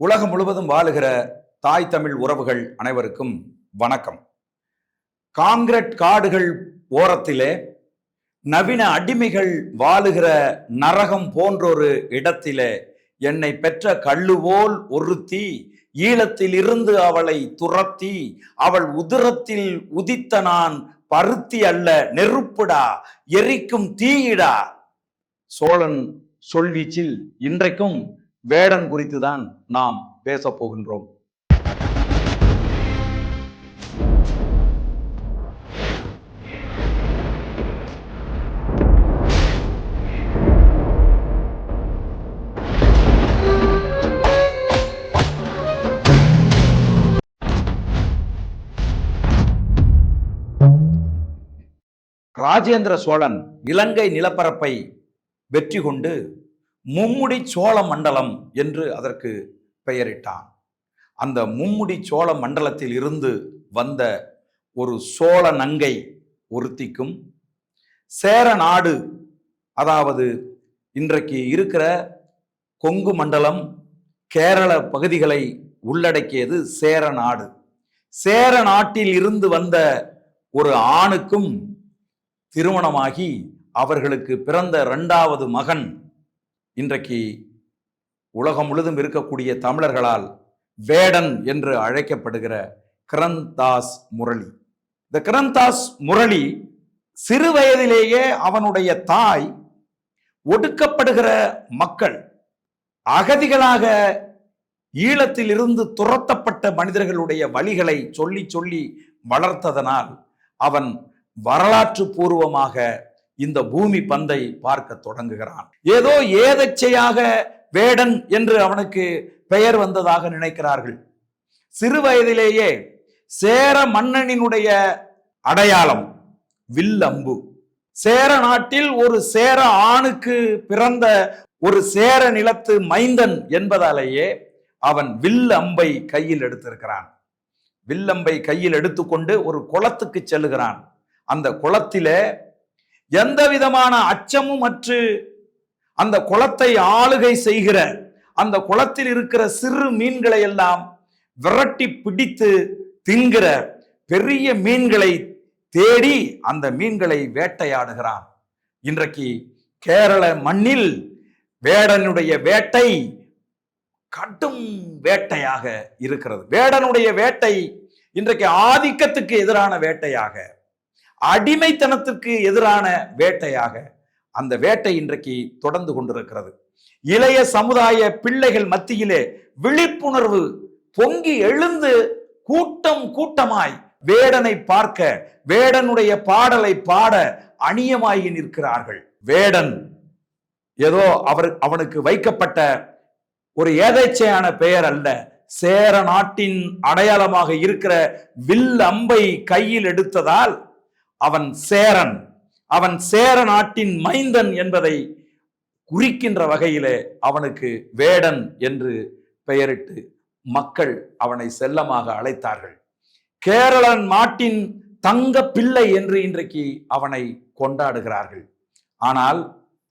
உலகம் முழுவதும் வாழுகிற தாய் தமிழ் உறவுகள் அனைவருக்கும் வணக்கம். காங்கிரட் காடுகள் ஓரத்திலே நவீன அடிமைகள் வாழுகிற நரகம் போன்றொரு இடத்திலே என்னை பெற்ற கள்ளுவோல் ஒருத்தி ஈழத்தில் இருந்து அவளை துரத்தி அவள் உதிரத்தில் உதித்த நான் பருத்தி அல்ல நெருப்புடா எரிக்கும் தீயிடா. சோழன் சொல்வீச்சில் இன்றைக்கும் வேடன் குறித்து தான் நாம் பேசப் போகின்றோம். ராஜேந்திர சோழன் இலங்கை நிலப்பரப்பை வெற்றி கொண்டு மும்முடி சோழ மண்டலம் என்று அதற்கு பெயரிட்டான். அந்த மும்முடி சோழ மண்டலத்தில் இருந்து வந்த ஒரு சோழ நங்கை ஒருத்திக்கும் சேர நாடு அதாவது இன்றைக்கு இருக்கிற கொங்கு மண்டலம் கேரள பகுதிகளை உள்ளடக்கியது சேர நாடு. சேர நாட்டில் இருந்து வந்த ஒரு ஆணுக்கும் திருமணமாகி அவர்களுக்கு பிறந்த இரண்டாவது மகன் இன்றைக்கு உலகம் முழுதும் இருக்கக்கூடிய தமிழர்களால் வேடன் என்று அழைக்கப்படுகிற கிரந்தாஸ் முரளி. இந்த கிரந்தாஸ் முரளி சிறு வயதிலேயே அவனுடைய தாய் ஒடுக்கப்படுகிற மக்கள் அகதிகளாக ஈழத்தில் இருந்து துரத்தப்பட்ட மனிதர்களுடைய வழிகளை சொல்லி சொல்லி வளர்த்ததனால் அவன் வரலாற்று பூர்வமாக இந்த பூமி பந்தை பார்க்க தொடங்குகிறான். ஏதோ ஏதச்சையாக வேடன் என்று அவனுக்கு பெயர் வந்ததாக நினைக்கிறார்கள். சிறு வயதிலேயே சேர மன்னனினுடைய அடையாளம் வில்லம்பு. சேர நாட்டில் ஒரு சேர ஆணுக்கு பிறந்த ஒரு சேர நிலத்து மைந்தன் என்பதாலேயே அவன் வில் அம்பை கையில் எடுத்திருக்கிறான். வில்லம்பை கையில் எடுத்துக்கொண்டு ஒரு குளத்துக்கு செல்லுகிறான். அந்த குளத்திலே எந்த விதமான அச்சமும் அற்று அந்த குளத்தை ஆளுகை செய்கிற அந்த குளத்தில் இருக்கிற சிறு மீன்களை எல்லாம் விரட்டி பிடித்து தின்கிற பெரிய மீன்களை தேடி அந்த மீன்களை வேட்டையாடுகிறான். இன்றைக்கு கேரள மண்ணில் வேடனுடைய வேட்டை கடும் வேட்டையாக இருக்கிறது. வேடனுடைய வேட்டை இன்றைக்கு ஆதிக்கத்துக்கு எதிரான வேட்டையாக அடிமைத்தனத்திற்கு எதிரான வேட்டையாக அந்த வேட்டை இன்றைக்கு தொடர்ந்து கொண்டிருக்கிறது. இளைய சமுதாய பிள்ளைகள் மத்தியிலே விழிப்புணர்வு பொங்கி எழுந்து கூட்டம் கூட்டமாய் வேடனை பார்க்க வேடனுடைய பாடலை பாட அணியமாகி நிற்கிறார்கள். வேடன் ஏதோ அவர் அவனுக்கு வைக்கப்பட்ட ஒரு ஏதேச்சையான பெயர் அல்ல. சேர நாட்டின் அடையாளமாக இருக்கிற வில் அம்பை கையில் எடுத்ததால் அவன் சேரன். அவன் சேர நாட்டின் மைந்தன் என்பதை குறிக்கின்ற வகையிலே அவனுக்கு வேடன் என்று பெயரிட்டு மக்கள் அவனை செல்லமாக அழைத்தார்கள். கேரளன் நாட்டின் தங்க பிள்ளை என்று இன்றைக்கு அவனை கொண்டாடுகிறார்கள். ஆனால்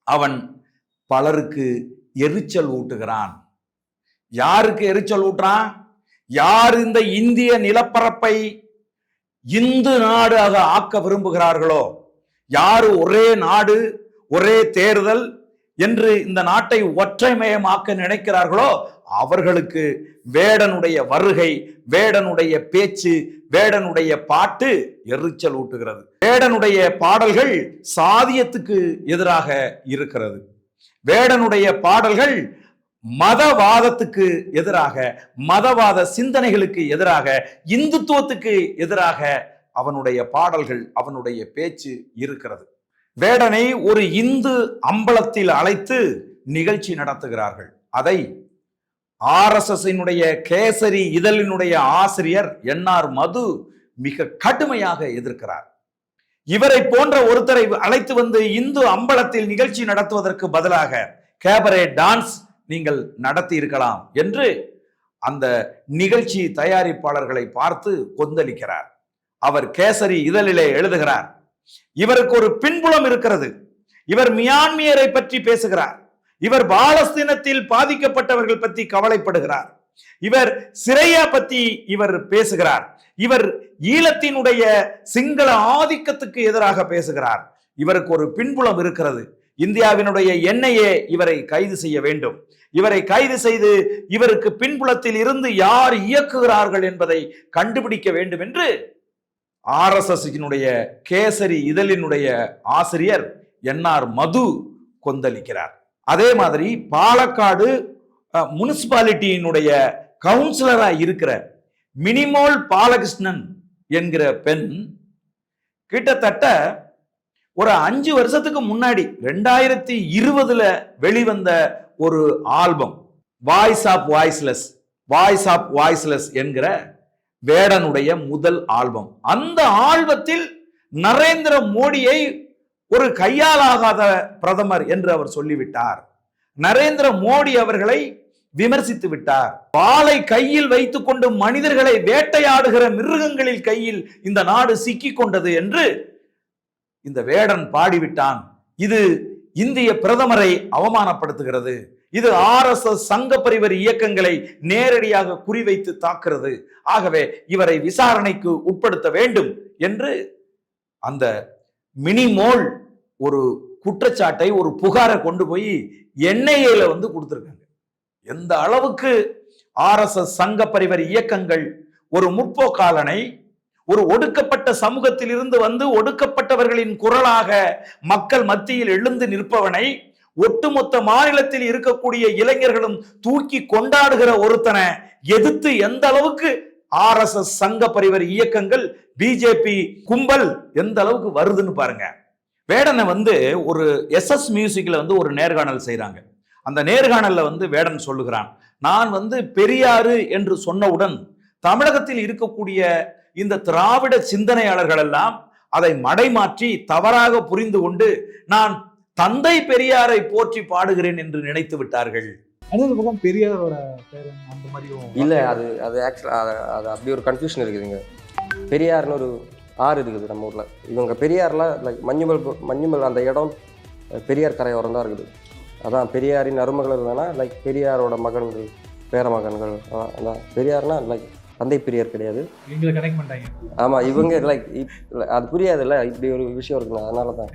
அவன் பலருக்கு எரிச்சல் ஊட்டுகிறான். யாருக்கு எரிச்சல் ஊட்டுறான்? யார் இந்த இந்திய நிலப்பரப்பை இந்து நாடாக ஆக்க விரும்புகிறார்களோ? யாரு ஒரே நாடு ஒரே தேர்தல் என்று இந்த நாட்டை ஒற்றைமயமாக்க நினைக்கிறார்களோ? அவர்களுக்கு வேடனுடைய வருகை வேடனுடைய பேச்சு வேடனுடைய பாட்டு எரிச்சல் ஊட்டுகிறது. வேடனுடைய பாடல்கள் சாதியத்துக்கு எதிராக இருக்கிறது. வேடனுடைய பாடல்கள் மதவாதத்துக்கு எதிராக மதவாத சிந்தனைகளுக்கு எதிராக இந்துத்துவத்துக்கு எதிராக அவனுடைய பாடல்கள் அவனுடைய பேச்சு இருக்கிறது. வேடனை ஒரு இந்து அம்பலத்தில் அழைத்து நிகழ்ச்சி நடத்துகிறார்கள். அதை ஆர்எஸ்எஸ்னுடைய கேசரி இதழினுடைய ஆசிரியர் என்ஆர் மது மிக கடுமையாக எதிர்க்கிறார். இவரை போன்ற ஒருத்தரை அழைத்து வந்து இந்து அம்பலத்தில் நிகழ்ச்சி நடத்துவதற்கு பதிலாக கேபரே டான்ஸ் நீங்கள் நடத்தி இருக்கலாம் என்று அந்த நிகழ்ச்சி தயாரிப்பாளர்களை பார்த்து கொந்தளிக்கிறார். அவர் கேசரி இதழிலே எழுதுகிறார். இவருக்கு ஒரு பின்புலம் இருக்கிறது. இவர் மியான்மியரை பற்றி பேசுகிறார். இவர் பாலஸ்தீனத்தில் பாதிக்கப்பட்டவர்கள் பற்றி கவலைப்படுகிறார். இவர் சிறையா பத்தி இவர் பேசுகிறார். இவர் ஈழத்தினுடைய சிங்கள ஆதிக்கத்துக்கு எதிராக பேசுகிறார். இவருக்கு ஒரு பின்புலம் இருக்கிறது. இந்தியாவினுடைய எண்ணெயே இவரை கைது செய்ய வேண்டும். இவரை கைது செய்து இவருக்கு பின்புலத்தில் இருந்து யார் இயக்குகிறார்கள் என்பதை கண்டுபிடிக்க வேண்டும் என்று ஆர்எஸ்எஸ்னுடைய கேசரி இதழினுடைய ஆசிரியர் என்ஆர் மது கொந்தளிக்கிறார். அதே மாதிரி பாலக்காடு முனிசிபாலிட்டியினுடைய கவுன்சிலராக இருக்கிற மினிமோல் பாலகிருஷ்ணன் என்கிற பெண் கிட்டத்தட்ட ஒரு அஞ்சு வருஷத்துக்கு முன்னாடி ரெண்டாயிரத்தி இருபதுல வெளிவந்த ஒரு album voice of voiceless voice of voiceless என்கிற வேடனுடைய முதல் ஆல்பம். அந்த ஆல்பத்தில் நரேந்திர மோடியை ஒரு கையாலாகாத பிரதமர் என்று அவர் சொல்லிவிட்டார். நரேந்திர மோடி அவர்களை விமர்சித்து விட்டார். பாலை கையில் வைத்துக் கொண்டு மனிதர்களை வேட்டையாடுகிற மிருகங்களில் கையில் இந்த நாடு சிக்கிக் கொண்டது என்று இந்த வேடன் பாடிவிட்டான். இது இந்திய பிரதமரை அவமானப்படுத்துகிறது. இது ஆர் எஸ் எஸ் சங்க பரிவர் இயக்கங்களை நேரடியாக குறிவைத்து தாக்குறது. ஆகவே இவரை விசாரணைக்கு உட்படுத்த வேண்டும் என்று அந்த மினிமோல் ஒரு குற்றச்சாட்டை ஒரு புகாரை கொண்டு போய் என்ஐஏல வந்து கொடுத்துருக்காங்க. எந்த அளவுக்கு ஆர் எஸ் எஸ் சங்க பரிவர் இயக்கங்கள் ஒரு முற்போக்காளனை ஒரு ஒடுக்கப்பட்ட சமூகத்தில் இருந்து வந்து ஒடுக்கப்பட்டவர்களின் குரலாக மக்கள் மத்தியில் எழுந்து நிற்பவனை ஒட்டுமொத்த மாநிலத்தில் இருக்கக்கூடிய இளைஞர்களும் தூக்கி கொண்டாடுகிற ஒருத்தனை எதிர்த்து எந்த அளவுக்கு ஆர் எஸ் எஸ் சங்க பரிவர் இயக்கங்கள் பிஜேபி கும்பல் எந்த அளவுக்கு வருதுன்னு பாருங்க. வேடனை வந்து ஒரு எஸ் எஸ் மியூசிக்ல வந்து ஒரு நேர்காணல் செய்கிறாங்க அந்த நேர்காணல்ல வந்து வேடன் சொல்லுகிறான் நான் வந்து பெரியாறு என்று சொன்னவுடன் தமிழகத்தில் இருக்கக்கூடிய இந்த திராவிட சிந்தனையாளர்கள் எல்லாம் அதை மடைமாற்றி தவறாக புரிந்து கொண்டு நான் தந்தை பெரியாரை போற்றி பாடுகிறேன் என்று நினைத்து விட்டார்கள். அடுத்த பக்கம் பெரியாரோட பேர் அந்த மாதிரியும் இல்ல அது அது ஆக்சுவலாக அது அப்படி ஒரு கன்ஃபியூஷன் இருக்குதுங்க. பெரியார்னு ஒரு ஆறு இருக்குது நம்ம ஊர்ல. இவங்க பெரியார்ல லைக் மஞ்சுமல் மஞ்சுமல் அந்த இடம் பெரியார் கரையோரம் தான் இருக்குது. அதான் பெரியாரின் அருமகள் இருந்தனா லைக் பெரியாரோட மகன்கள் பேரமகன்கள் அதான் அதான். பெரியார்னா லைக் தந்தை பெரியார் கிடையாது. எங்களை கனெக்ட் பண்ணிட்டாங்க. ஆமா இவங்க லைக் அது புரியாதுல்ல இப்படி ஒரு விஷயம் இருக்குங்க அதனால தான்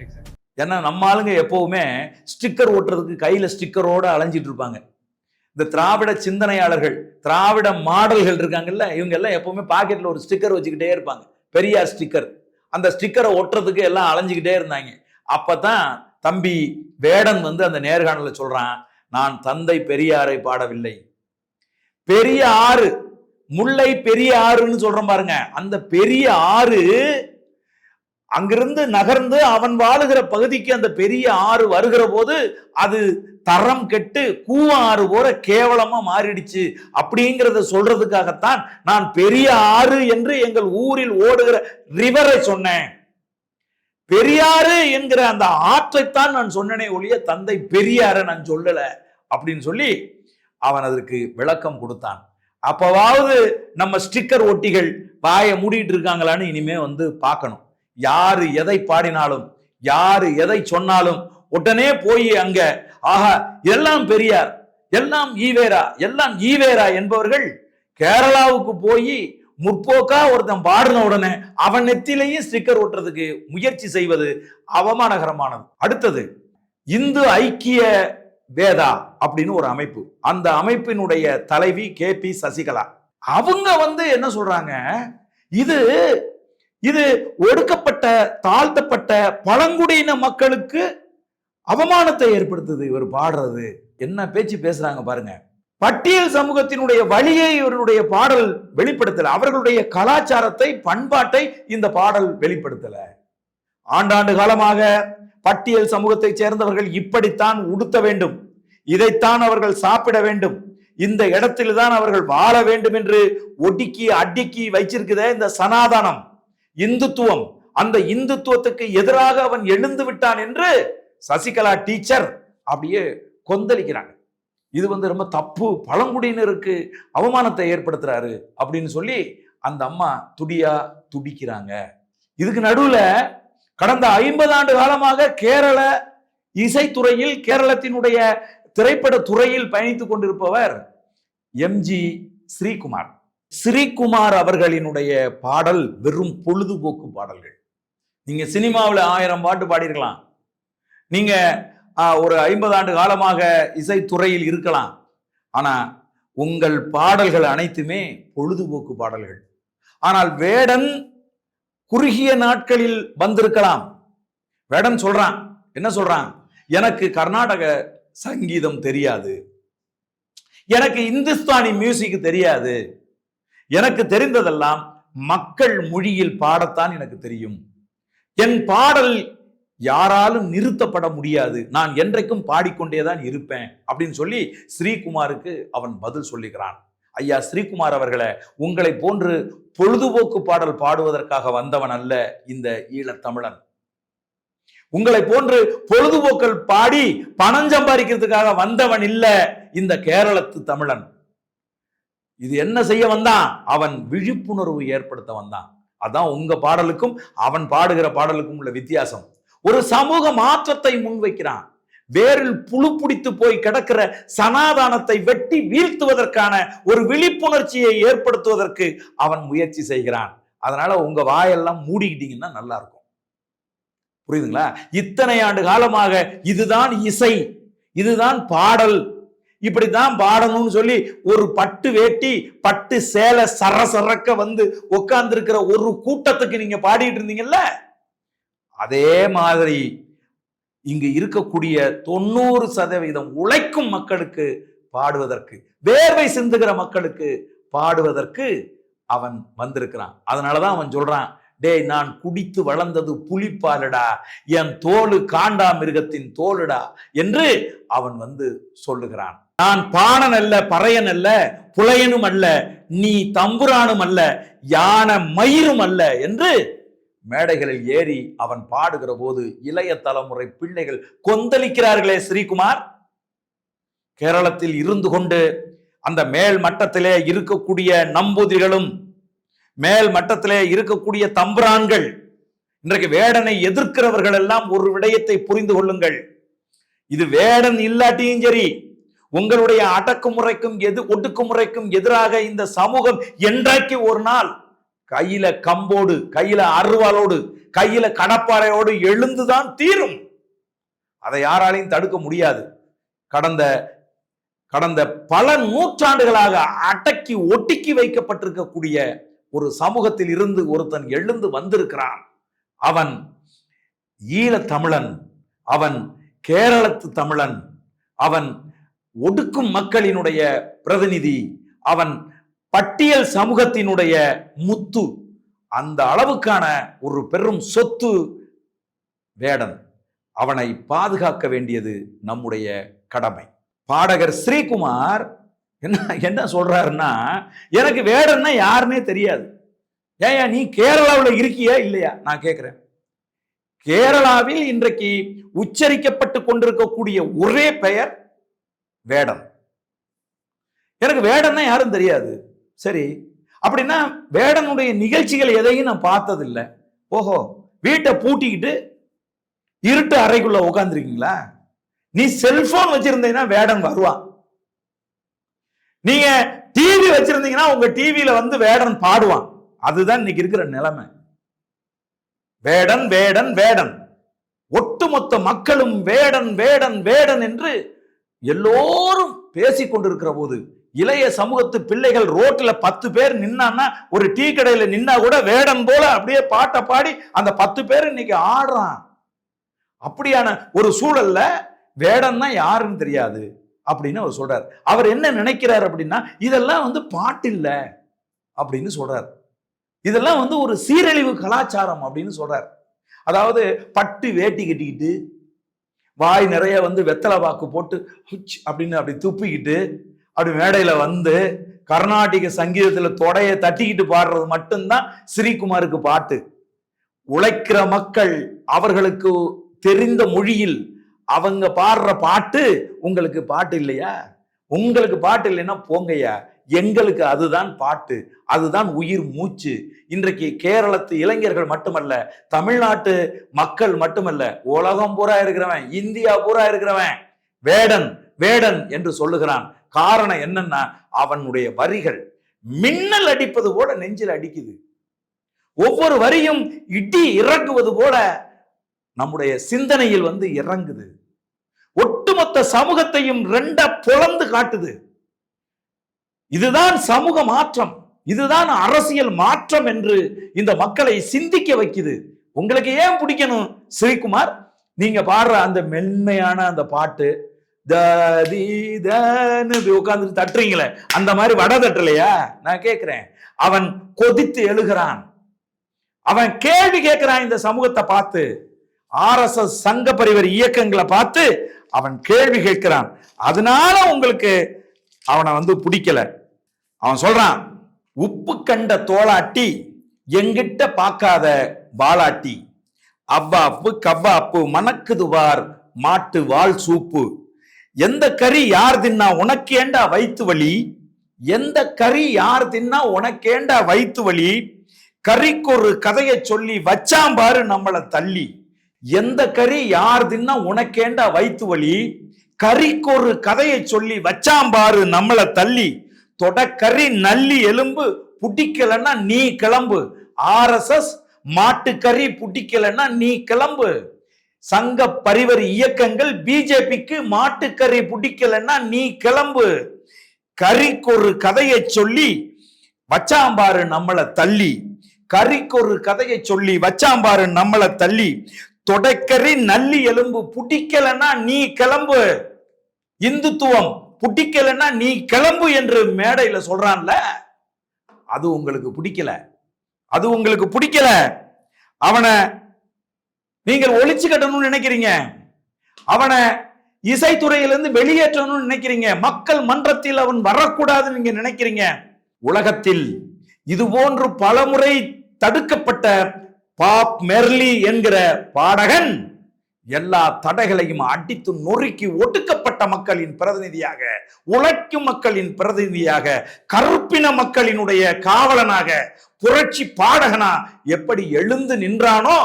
ஏன்னா நம்ம ஆளுங்க எப்பவுமே ஸ்டிக்கர் ஓட்டுறதுக்கு கையில ஸ்டிக்கரோட அலைஞ்சிட்டு இருப்பாங்க. இந்த திராவிட சிந்தனையாளர்கள் திராவிட மாடல்கள் இருக்காங்கல்ல இவங்க எல்லாம் எப்பவுமே பாக்கெட்ல ஒரு ஸ்டிக்கர் வச்சுக்கிட்டே இருப்பாங்க. பெரியார் ஸ்டிக்கர் அந்த ஸ்டிக்கரை ஒட்டுறதுக்கு எல்லாம் அலைஞ்சுக்கிட்டே இருந்தாங்க. அப்பதான் தம்பி வேடன் வந்து அந்த நேர்காணல சொல்றான் நான் தந்தை பெரியாரை பாடவில்லை. பெரிய ஆறு முல்லை பெரிய ஆறுன்னு சொல்றோம் பாருங்க. அந்த பெரிய ஆறு அங்கிருந்து நகர்ந்து அவன் வாழுகிற பகுதிக்கு அந்த பெரிய ஆறு வருகிற போது அது தரம் கெட்டு கூவ ஆறு போற கேவலமா மாறிடுச்சு. அப்படிங்கிறத சொல்றதுக்காகத்தான் நான் பெரிய ஆறு என்று எங்கள் ஊரில் ஓடுகிற ரிவரை சொன்னேன். பெரியாறு என்கிற அந்த ஆற்றைத்தான் நான் சொன்னனே ஒழிய தந்தை பெரியாரை நான் சொல்லல. அப்படின்னு சொல்லி அவன் அதற்கு விளக்கம் கொடுத்தான். அப்பவாவது நம்ம ஸ்டிக்கர் ஒட்டிகள் வாயை மூடிட்டு இருக்காங்களான்னு இனிமே வந்து பார்க்கணும். யாரு எதை பாடினாலும் யாரு எதை சொன்னாலும் உடனே போய் அங்க ஆஹா எல்லாம் பெரியார் எல்லாம் ஈவேரா எல்லாம் ஈவேரா என்பவர்கள் கேரளாவுக்கு போய் முற்போக்கா ஒருத்தன் பாடின உடனே அவன் நெத்திலையும் ஸ்டிக்கர் ஒட்டுறதுக்கு முயற்சி செய்வது அவமானகரமானது. அடுத்தது இந்து ஐக்கிய வேதா அப்படின்னு ஒரு அமைப்பு. அந்த அமைப்பினுடைய தலைவி கே பி சசிகலா. அவங்க வந்து என்ன சொல்றாங்க? இது இது ஒடுக்கப்பட்ட தாழ்த்தப்பட்ட பழங்குடியின மக்களுக்கு அவமானத்தை ஏற்படுத்துது. இவர் பாடுறது. என்ன பேச்சு பேசுறாங்க பாருங்க. பட்டியல் சமூகத்தினுடைய வழியை இவருடைய பாடல் வெளிப்படுத்தல. அவர்களுடைய கலாச்சாரத்தை பண்பாட்டை இந்த பாடல் வெளிப்படுத்தல. ஆண்டாண்டு காலமாக பட்டியல் சமூகத்தைச் சேர்ந்தவர்கள் இப்படித்தான் உடுத்த வேண்டும். இதைத்தான் அவர்கள் சாப்பிட வேண்டும். இந்த இடத்தில்தான் அவர்கள் வாழ வேண்டும் என்று ஒடுக்கி அடிக்கி வைச்சிருக்குதே இந்த சனாதனம் இந்துத்துவம் அந்த இந்துத்துவத்துக்கு எதிராக அவன் எழுந்து விட்டான் என்று சசிகலா டீச்சர் அப்படியே கொந்தளிக்கிறாங்க. இது வந்து ரொம்ப தப்பு பழங்குடியினருக்கு அவமானத்தை ஏற்படுத்துறாரு அப்படின்னு சொல்லி அந்த அம்மா துடியா துடிக்கிறாங்க. இதுக்கு நடுவில் கடந்த ஐம்பது ஆண்டு காலமாக கேரள இசைத்துறையில் கேரளத்தினுடைய திரைப்பட துறையில் பயணித்துக் கொண்டிருப்பவர் எம்ஜி ஸ்ரீகுமார். ஸ்ரீகுமார் அவர்களினுடைய பாடல் வெறும் பொழுதுபோக்கு பாடல்கள். நீங்க சினிமாவில் ஆயிரம் பாட்டு பாடியிருக்கலாம். நீங்க ஒரு ஐம்பது ஆண்டு காலமாக இசைத்துறையில் இருக்கலாம். ஆனா உங்கள் பாடல்கள் அனைத்துமே பொழுதுபோக்கு பாடல்கள். ஆனால் வேடன் குறுகிய நாட்களில் வந்திருக்கலாம். வேடன் சொல்றான். என்ன சொல்றான்? எனக்கு கர்நாடக சங்கீதம் தெரியாது. எனக்கு இந்துஸ்தானி மியூசிக் தெரியாது. எனக்கு தெரிந்ததெல்லாம் மக்கள் மொழியில் பாடத்தான் எனக்கு தெரியும். என் பாடல் யாராலும் நிறுத்தப்பட முடியாது. நான் என்றைக்கும் பாடிக்கொண்டேதான் இருப்பேன் அப்படின்னு சொல்லி ஸ்ரீகுமாருக்கு அவன் பதில் சொல்லுகிறான். ஐயா ஸ்ரீகுமார் அவர்களை உங்களை போன்று பொழுதுபோக்கு பாடல் பாடுவதற்காக வந்தவன் அல்ல இந்த ஈழத்தமிழன் உங்களை போன்று பொழுதுபோக்கள் பாடி பணம் சம்பாதிக்கிறதுக்காக வந்தவன் இல்ல இந்த கேரளத்து தமிழன். இது என்ன செய்ய வந்தான்? அவன் விழிப்புணர்வு ஏற்படுத்த வந்தான். அதான் உங்க பாடலுக்கும் அவன் பாடுகிற பாடலுக்கும் உள்ள வித்தியாசம். ஒரு சமூக மாற்றத்தை முன்வைக்கிறான். வேரில் புழு பிடித்து போய் கிடக்கிற சனாதானத்தை வெட்டி வீழ்த்துவதற்கான ஒரு விழிப்புணர்ச்சியை ஏற்படுத்துவதற்கு அவன் முயற்சி செய்கிறான். அதனால உங்க வாயெல்லாம் மூடிக்கிட்டீங்கன்னா நல்லா இருக்கும் புரியுதுங்களா? இத்தனை ஆண்டு காலமாக இதுதான் இசை இதுதான் பாடல். இப்படிதான் பாடணும்னு சொல்லி ஒரு பட்டு வேட்டி பட்டு சேலை சர சரக்க வந்து உட்கார்ந்து ஒரு கூட்டத்துக்கு நீங்க பாடிட்டு இருந்தீங்கல்ல? அதே மாதிரி இங்கு இருக்கக்கூடிய தொண்ணூறு சதவீதம் உழைக்கும் மக்களுக்கு பாடுவதற்கு வேர்வை சிந்துகிற மக்களுக்கு பாடுவதற்கு அவன் வந்திருக்கிறான். அதனாலதான் அவன் சொல்றான் டேய் நான் குடித்து வளர்ந்தது புலிப்பாலடா என் தோலு காண்டா மிருகத்தின் தோலுடா என்று அவன் வந்து சொல்லுகிறான். நான் பாணன் அல்ல பறையன் அல்ல புலையனும் அல்ல நீ தம்புரானும் அல்ல யானை மயிரும் அல்ல என்று மேடைகளில் ஏறி அவன் பாடுகிற போது இளைய தலைமுறை பிள்ளைகள் கொந்தளிக்கிறார்களே ஸ்ரீகுமார். கேரளத்தில் இருந்து கொண்டு அந்த மேல் மட்டத்திலே இருக்கக்கூடிய நம்பூதிரிகளும் மேல் மட்டத்திலே இருக்கக்கூடிய தம்புரான்கள் இன்றைக்கு வேடனை எதிர்க்கிறவர்கள் எல்லாம் ஒரு விடயத்தை புரிந்து கொள்ளுங்கள். இது வேடன் இல்லாட்டியும் சரி உங்களுடைய அடக்குமுறைக்கும் எது ஒடுக்குமுறைக்கும் எதிராக இந்த சமூகம் என்றாக்கி ஒரு நாள் கையில கம்போடு கையில அருவாலோடு கையில கடப்பாறையோடு எழுந்துதான் தீரும். அதை யாராலையும் தடுக்க முடியாது. கடந்த கடந்த பல நூற்றாண்டுகளாக அடக்கி ஒட்டிக்கி வைக்கப்பட்டிருக்கக்கூடிய ஒரு சமூகத்தில் இருந்து ஒருத்தன் எழுந்து வந்திருக்கிறான். அவன் ஈழ தமிழன் அவன் கேரளத்து தமிழன் அவன் ஒடுக்கும் மக்களினுடைய பிரதிநிதி அவன் பட்டியல் சமூகத்தினுடைய முத்து அந்த அளவுக்கான ஒரு பெரும் சொத்து வேடன் அவனை பாதுகாக்க வேண்டியது நம்முடைய கடமை. பாடகர் ஸ்ரீகுமார் என்ன என்ன சொல்றாருன்னா எனக்கு வேடன்னா யாருன்னே தெரியாது. ஏயா நீ கேரளாவில் இருக்கியா இல்லையா? நான் கேட்குறேன் கேரளாவில் இன்றைக்கு உச்சரிக்கப்பட்டு கொண்டிருக்கக்கூடிய ஒரே பெயர் வேடன் எனக்கு வேடன்னா யாரும் தெரியாது. சரி. அப்படின்னா வேடனுடைய நிகழ்ச்சிகள் எதையும் நான் பார்த்ததில்லை. ஓஹோ வீட்டை பூட்டிக்கிட்டு இருட்டு அறைக்குள்ள உட்காந்துருக்கீங்களா நீ செல்போன் வச்சிருந்தீங்கன்னா வேடன் வருவான். நீங்க டிவி வச்சிருந்தீங்கன்னா உங்க டிவியில வந்து வேடன் பாடுவான். அதுதான் இன்னைக்கு இருக்கிற நிலைமை. வேடன் வேடன் வேடன். ஒட்டுமொத்த மக்களும் வேடன் வேடன் வேடன் என்று எல்லோரும் பேசிக் கொண்டிருக்கிற போது இளைய சமூகத்து பிள்ளைகள் ரோட்ல பத்து பேர் நின்னான்னா ஒரு டீ கடையில நின்னா கூட வேடம் போல அப்படியே பாட்டை பாடி அந்த பத்து பேர் இன்னைக்கு ஆடுறான். அப்படியான ஒரு சூழல்ல வேடன்னா யாருன்னு தெரியாது அப்படின்னு அவர் சொல்றார். அவர் என்ன நினைக்கிறார் அப்படின்னா இதெல்லாம் வந்து பாட்டு இல்லை அப்படின்னு சொல்றார். இதெல்லாம் வந்து ஒரு சீரழிவு கலாச்சாரம் அப்படின்னு சொல்றார். அதாவது பட்டு வேட்டி கட்டிக்கிட்டு வாய் நிறைய வந்து வெத்தலை வாக்கு போட்டு ஹுச் அப்படின்னு அப்படி துப்பிக்கிட்டு அப்படி மேடையில வந்து கர்நாடக சங்கீதத்துல தொடைய தட்டிக்கிட்டு பாடுறது மட்டும்தான் ஸ்ரீகுமாருக்கு பாட்டு. உழைக்கிற மக்கள் அவர்களுக்கு தெரிந்த மொழியில் அவங்க பாடுற பாட்டு உங்களுக்கு பாட்டு இல்லையா? உங்களுக்கு பாட்டு இல்லைன்னா போங்கய்யா. எங்களுக்கு அதுதான் பாட்டு. அதுதான் உயிர் மூச்சு. இன்றைக்கு கேரளத்து இளைஞர்கள் மட்டுமல்ல தமிழ்நாட்டு மக்கள் மட்டுமல்ல உலகம் பூரா இருக்கிறவன் இந்தியா பூரா இருக்கிறவன் வேடன் வேடன் என்று சொல்லுகிறான். காரணம் என்னன்னா அவனுடைய வரிகள். மின்னல் அடிப்பது போல நெஞ்சில் அடிக்குது. ஒவ்வொரு வரியும் இடி இறங்குவது போல நம்முடைய சிந்தனையில் வந்து இறங்குது. ஒட்டுமொத்த சமூகத்தையும் ரெண்டா புலந்து காட்டுது. இதுதான் சமூக மாற்றம். இதுதான் அரசியல் மாற்றம் என்று இந்த மக்களை சிந்திக்க வைக்குது. உங்களுக்கு ஏன் பிடிக்கணும் ஸ்ரீகுமார் நீங்க பாடுற அந்த மென்மையான அந்த பாட்டு த தி உட்காந்துட்டு உட்கார்ந்து தட்டுறீங்களே அந்த மாதிரி வட தட்டலையா? நான் கேட்கிறேன் அவன் கொதித்து எழுகிறான். அவன் கேள்வி கேட்கிறான் இந்த சமூகத்தை பார்த்து. ஆர்எஸ்எஸ் சங்க பரிவர் இயக்கங்களை பார்த்து அவன் கேள்வி கேட்கிறான். அதனால உங்களுக்கு அவனை வந்து பிடிக்கல. அவன் சொல்றான் உப்பு கண்ட தோளாட்டி எங்கிட்ட பார்க்காத வாளாட்டி. அவ்வாப்பு கவ்வாப்பு மணக்குதுவார் மாட்டு வால் சூப்பு. எந்த கறி யார் தின்னா உனக்கேண்டா வயிற்று வலி? எந்த கறி யார் தின்னா உனக்கேண்டா வயிற்று வலி? கறிக்கு ஒரு கதையை சொல்லி வச்சாம்பாரு நம்மளை தள்ளி. எந்த கறி யார் தின்னா உனக்கேண்டா வயிற்று வலி? கறிக்கு ஒரு கதையை சொல்லி வச்சாம்பாரு நம்மளை தள்ளி. தொடக்கறி நல்லி எலும்பு புட்டிக்கலன்னா நீ கிளம்பு. ஆர்எஸ்எஸ் மாட்டுக்கறி புட்டிக்கலன்னா நீ கிளம்பு. சங்க பரிவர் இயக்கங்கள் பிஜேபிக்கு மாட்டுக்கறி பிடிக்கலன்னா நீ கிளம்பு. கறிக்கொரு கதையை சொல்லி வச்சாம்பாரு நம்மளை தள்ளி. கறிக்கொரு கதையை சொல்லி வச்சாம்பாரு நம்மளை தள்ளி. தொடக்கறி நல்லி எலும்பு புடிக்கலன்னா நீ கிளம்பு. இந்துத்துவம் புடிக்கலன்னா நீ கிளம்பு என்று மேடையில சொல்றான்ல அது உங்களுக்கு பிடிக்கல. அது உங்களுக்கு பிடிக்கல. அவனை நீங்கள் ஒழிச்சு கட்டணும்னு நினைக்கிறீங்க. அவனை இசைத்துறையிலிருந்து வெளியேற்றணும்னு நினைக்கிறீங்க. மக்கள் மன்றத்தில் அவன் வரக்கூடாதுன்னு நீங்க நினைக்கிறீங்க. உலகத்தில் இது போன்று பலமுறை தடுக்கப்பட்ட பாப் மெர்லி என்கிற பாடகன் எல்லா தடைகளையும் அடித்து நொறுக்கி ஒடுக்கப்பட்ட மக்களின் பிரதிநிதியாக உழைக்கும் மக்களின் பிரதிநிதியாக கருப்பின மக்களினுடைய காவலனாக புரட்சி பாடகனா எப்படி எழுந்து நின்றானோ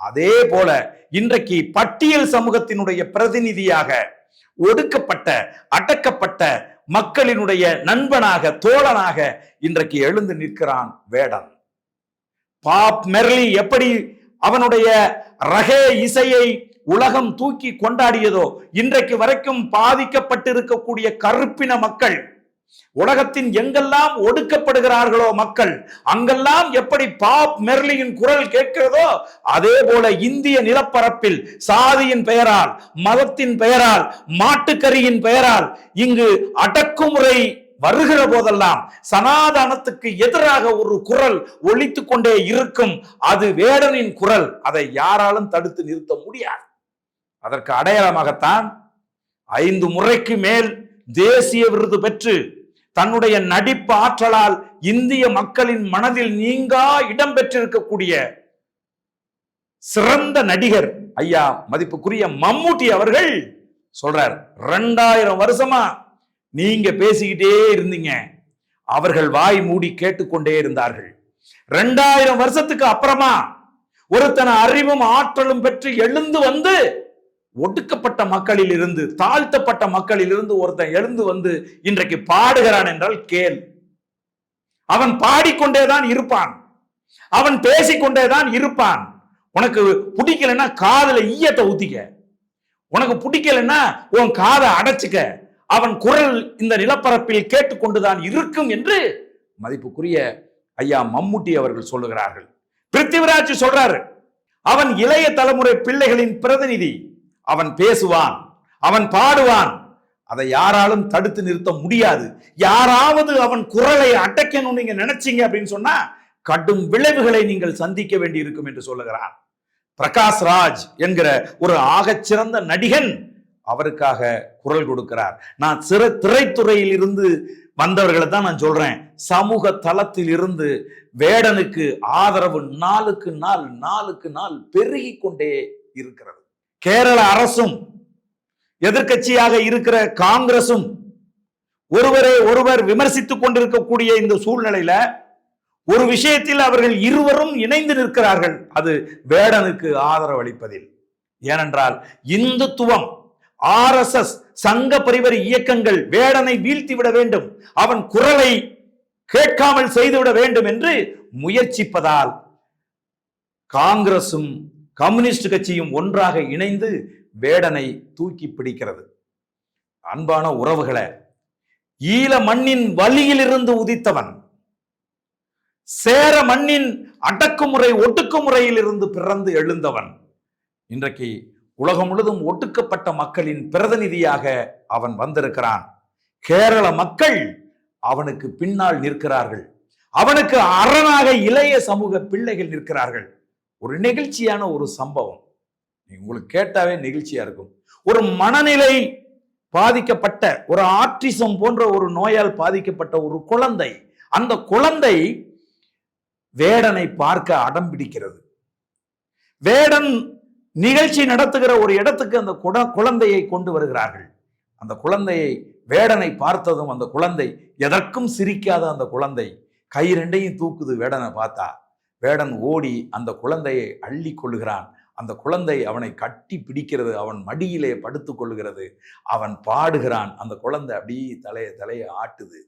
அதே போல இன்றைக்கு பட்டியல் சமூகத்தினுடைய பிரதிநிதியாக ஒடுக்கப்பட்ட அடக்கப்பட்ட மக்களினுடைய நண்பனாக தோழனாக இன்றைக்கு எழுந்து நிற்கிறான் வேடன். பாப் மெர்லி எப்படி அவனுடைய ரகே இசையை உலகம் தூக்கி கொண்டாடியதோ இன்றைக்கு வரைக்கும் பாதிக்கப்பட்டிருக்கக்கூடிய கருப்பின மக்கள் உலகத்தின் எங்கெல்லாம் ஒடுக்கப்படுகிறார்களோ மக்கள் அங்கெல்லாம் எப்படி பாப் மெர்லியின் குரல் கேட்கிறதோ அதே போல இந்திய நிலப்பரப்பில் சாதியின் பெயரால் மதத்தின் பெயரால் மாட்டுக்கரியின் பெயரால் இங்கு அடக்குமுறை வருகிற போதெல்லாம் சனாதனத்துக்கு எதிராக ஒரு குரல் ஒழித்து கொண்டே இருக்கும். அது வேடனின் குரல். அதை யாராலும் தடுத்து நிறுத்த முடியாது. அதற்கு அடையாளமாகத்தான் ஐந்து முறைக்கு மேல் தேசிய விருது பெற்று தன்னுடைய நடிப்பு ஆற்றலால் இந்திய மக்களின் மனதில் நீங்கா இடம் பெற்றிருக்கக்கூடிய சிறந்த நடிகர் ஐயா மதிப்புக்குரிய மம்மூட்டி அவர்கள் சொல்றார் ரெண்டாயிரம் வருஷமா நீங்க பேசிக்கிட்டே இருந்தீங்க. அவர்கள் வாய் மூடி கேட்டுக்கொண்டே இருந்தார்கள். ரெண்டாயிரம் வருஷத்துக்கு அப்புறமா ஒருத்தன அறிவும் ஆற்றலும் பெற்று எழுந்து வந்து ஒடுக்கப்பட்ட மக்களில் இருந்து தாழ்த்தப்பட்ட மக்களில் இருந்து ஒருத்தன் எழுந்து வந்து இன்றைக்கு பாடுகிறான் என்றால் கேள். அவன் பாடிக்கொண்டேதான் இருப்பான். அவன் பேசிக்கொண்டேதான் இருப்பான். உனக்கு பிடிக்கலன்னா காதல ஈயத்தை ஊத்திக்க. உனக்கு பிடிக்கலன்னா உன் காதை அடைச்சுக்க. அவன் குரல் இந்த நிலப்பரப்பில் கேட்டுக்கொண்டுதான் இருக்கும் என்று மதிப்புக்குரிய ஐயா மம்முட்டி அவர்கள் சொல்லுகிறார்கள். பிருத்திவிராஜ் சொல்றாரு. அவன் இளைய தலைமுறை பிள்ளைகளின் பிரதிநிதி. அவன் பேசுவான் அவன் பாடுவான். அதை யாராலும் தடுத்து நிறுத்த முடியாது. யாராவது அவன் குரலை அடக்கணும் நீங்க நினைச்சீங்க அப்படின்னு சொன்னா கடும் விளைவுகளை நீங்கள் சந்திக்க வேண்டி இருக்கும் என்று சொல்லுகிறான் பிரகாஷ் ராஜ் என்கிற ஒரு ஆகச்சிறந்த நடிகன் அவருக்காக குரல் கொடுக்கிறார். நான் சிற திரைத்துறையில் இருந்து வந்தவர்களை தான் நான் சொல்றேன். சமூக தளத்தில் இருந்து வேடனுக்கு ஆதரவு நாளுக்கு நாள் நாளுக்கு நாள் பெருகி கொண்டே இருக்கிறது. கேரள அரசும் எதிர்க்கட்சியாக இருக்கிற காங்கிரசும் ஒருவரை ஒருவர் விமர்சித்துக் கொண்டிருக்கக்கூடிய இந்த சூழ்நிலையில ஒரு விஷயத்தில் அவர்கள் இருவரும் இணைந்து நிற்கிறார்கள். அது வேடனுக்கு ஆதரவு அளிப்பதில். ஏனென்றால் இந்துத்துவம் ஆர்எஸ்எஸ் சங்க பரிவர இயக்கங்கள் வேடனை வீழ்த்தி விட வேண்டும். அவன் குரலை கேட்காமல் செய்துவிட வேண்டும் என்று முயற்சிப்பதால் காங்கிரசும் கம்யூனிஸ்ட் கட்சியும் ஒன்றாக இணைந்து வேடனை தூக்கி பிடிக்கிறது. அன்பான உறவுகளை ஈழ மண்ணின் வழியிலிருந்து உதித்தவன் சேர மண்ணின் அடக்குமுறை ஒடுக்குமுறையில் இருந்து பிறந்து எழுந்தவன் இன்றைக்கு உலகம் முழுதும் ஒட்டுக்கப்பட்ட மக்களின் பிரதிநிதியாக அவன் வந்திருக்கிறான். கேரள மக்கள் அவனுக்கு பின்னால் நிற்கிறார்கள். அவனுக்கு அரணாக இளைய சமூக பிள்ளைகள் நிற்கிறார்கள். ஒரு நெகிழ்ச்சியான ஒரு சம்பவம். உங்களுக்கு கேட்டாவே நெகிழ்ச்சியா இருக்கும். ஒரு மனநிலை பாதிக்கப்பட்ட ஒரு ஆர்டிசம் போன்ற ஒரு நோயால் பாதிக்கப்பட்ட ஒரு குழந்தை அந்த குழந்தை வேடனை பார்க்க அடம் பிடிக்கிறது. வேடன் நிகழ்ச்சி நடத்துகிற ஒரு இடத்துக்கு அந்த குட- குழந்தையை கொண்டு வருகிறார்கள். அந்த குழந்தையை வேடனை பார்த்ததும் அந்த குழந்தை எதற்கும் சிரிக்காத அந்த குழந்தை கை ரெண்டையும் தூக்குது வேடனை பார்த்தா. வேடன் ஓடி அந்த குழந்தையை அள்ளி கொள்கிறான் அந்த குழந்தை அவனை கட்டி பிடிக்கிறது அவன் மடியிலே படுத்து கொள்கிறது அவன் பாடுகிறான். அந்த குழந்தை அப்படியே தலையை தலையை ஆட்டுது.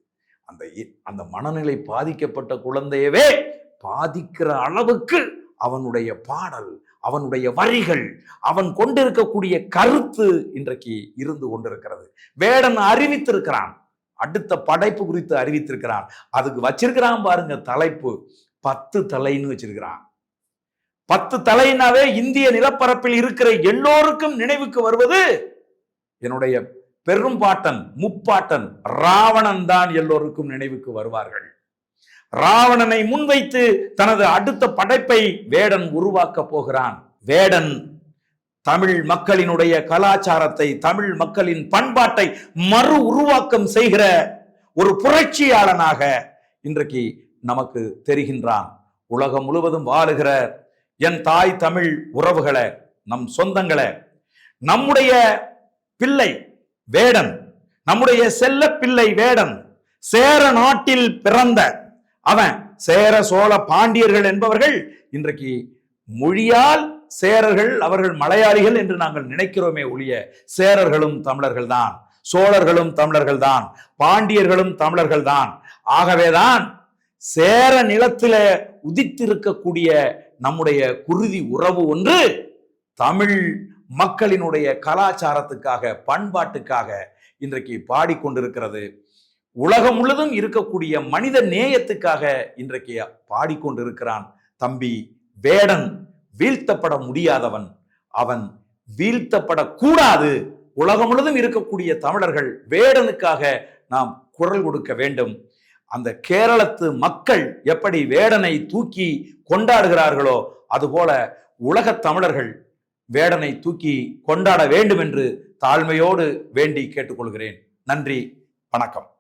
அந்த இ- அந்த மனநிலை பாதிக்கப்பட்ட குழந்தையவே பாதிக்கிற அளவுக்கு அவனுடைய பாடல் அவனுடைய வரிகள் அவன் கொண்டிருக்கக்கூடிய கருத்து இன்றைக்கு இருந்து கொண்டிருக்கிறது. வேடன் அறிவித்திருக்கிறான். அடுத்த படைப்பு குறித்து அறிவித்திருக்கிறான். அதுக்கு வச்சிருக்கிறான் பாருங்க தலைப்பு. பத்து தலைன்னு வச்சிருக்கிறான். பத்து தலைனாவே இந்திய நிலப்பரப்பில் இருக்கிற எல்லோருக்கும் நினைவுக்கு வருவது என்னுடைய பெரும் பாட்டன் முப்பாட்டன் ராவணன் தான் எல்லோருக்கும் நினைவுக்கு வருவார்கள். ராவணனை முன்வைத்து தனது அடுத்த படைப்பை வேடன் உருவாக்க போகிறான். வேடன் தமிழ் மக்களினுடைய கலாச்சாரத்தை தமிழ் மக்களின் பண்பாட்டை மறு உருவாக்கம் செய்கிற ஒரு புரட்சியாளனாக இன்றைக்கு நமக்கு தெரிகின்றான். உலகம் முழுவதும் வாழுகிற என் தாய் தமிழ் உறவுகளை நம் சொந்தங்களை நம்முடைய பிள்ளை வேடன் நம்முடைய செல்ல பிள்ளை வேடன் சேர நாட்டில் பிறந்த அவன் சேர சோழ பாண்டியர்கள் என்பவர்கள் இன்றைக்கு மொழியால் சேரர்கள் அவர்கள் மலையாளிகள் என்று நாங்கள் நினைக்கிறோமே ஒழிய சேரர்களும் தமிழர்கள் தான் சோழர்களும் தமிழர்கள் தான் பாண்டியர்களும் தமிழர்கள் தான் ஆகவேதான் சேர நிலத்தில உதித்திருக்கக்கூடிய நம்முடைய குருதி உறவு ஒன்று தமிழ் மக்களினுடைய கலாச்சாரத்துக்காக பண்பாட்டுக்காக இன்றைக்கு பாடிக்கொண்டிருக்கிறது. உலகம் முழுதும் இருக்கக்கூடிய மனித நேயத்துக்காக இன்றைக்கு பாடிக்கொண்டிருக்கிறான் தம்பி வேடன். வீழ்த்தப்பட முடியாதவன். அவன் வீழ்த்தப்படக்கூடாது. உலகம் முழுதும் இருக்கக்கூடிய தமிழர்கள் வேடனுக்காக நாம் குரல் கொடுக்க வேண்டும். அந்த கேரளத்து மக்கள் எப்படி வேடனை தூக்கி கொண்டாடுகிறார்களோ அதுபோல உலகத் தமிழர்கள் வேடனை தூக்கி கொண்டாட வேண்டும் என்று தாழ்மையோடு வேண்டி கேட்டுக்கொள்கிறேன். நன்றி வணக்கம்.